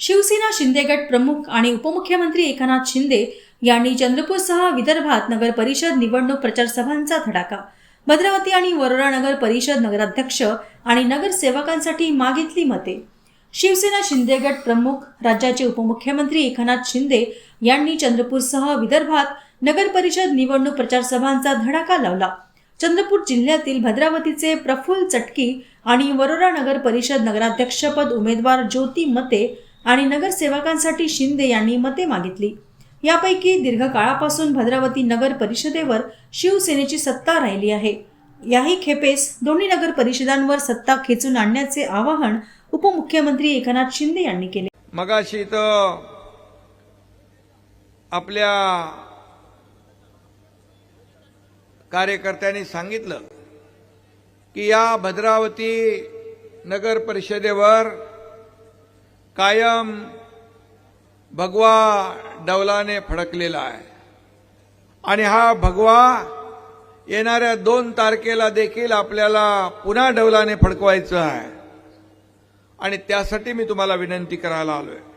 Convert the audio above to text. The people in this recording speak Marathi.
शिवसेना शिंदे गट प्रमुख आणि उपमुख्यमंत्री एकनाथ शिंदे यांनी चंद्रपूरसह विदर्भात नगर परिषद निवडणूक प्रचार सभांचा धडाका. भद्रावती आणि वरोरा नगर परिषद नगराध्यक्ष आणि नगरसेवकांसाठी मागितली मते. शिवसेना शिंदे गट प्रमुख राज्याचे उपमुख्यमंत्री एकनाथ शिंदे यांनी चंद्रपूरसह विदर्भात नगर परिषद निवडणूक प्रचार सभांचा धडाका लावला. चंद्रपूर जिल्ह्यातील भद्रावतीचे प्रफुल्ल चटकी आणि वरोरा नगर परिषद नगराध्यक्षपद उमेदवार ज्योती मते आणि नगरसेवकांसाठी शिंदे यांनी मते मागितली. यापैकी दीर्घकाळापासून भद्रावती नगर परिषदेवर शिवसेनेची सत्ता राहिली आहे. याही खेपेस दोन्ही नगर परिषदांवर सत्ता खेचून आणण्याचे आवाहन उपमुख्यमंत्री एकनाथ शिंदे यांनी केले. मगाशी तर आपल्या कार्यकर्त्यांनी सांगितलं की या भद्रावती नगर परिषदेवर कायम भगवा डवलाने फडकलेला आहे. आणि हा भगवा येणाऱ्या दोन तारखेला देखील आपल्याला पुन्हा डवलाने फडकवायचं आहे. आणि त्यासाठी मी तुम्हाला विनंती करायला आलो आहे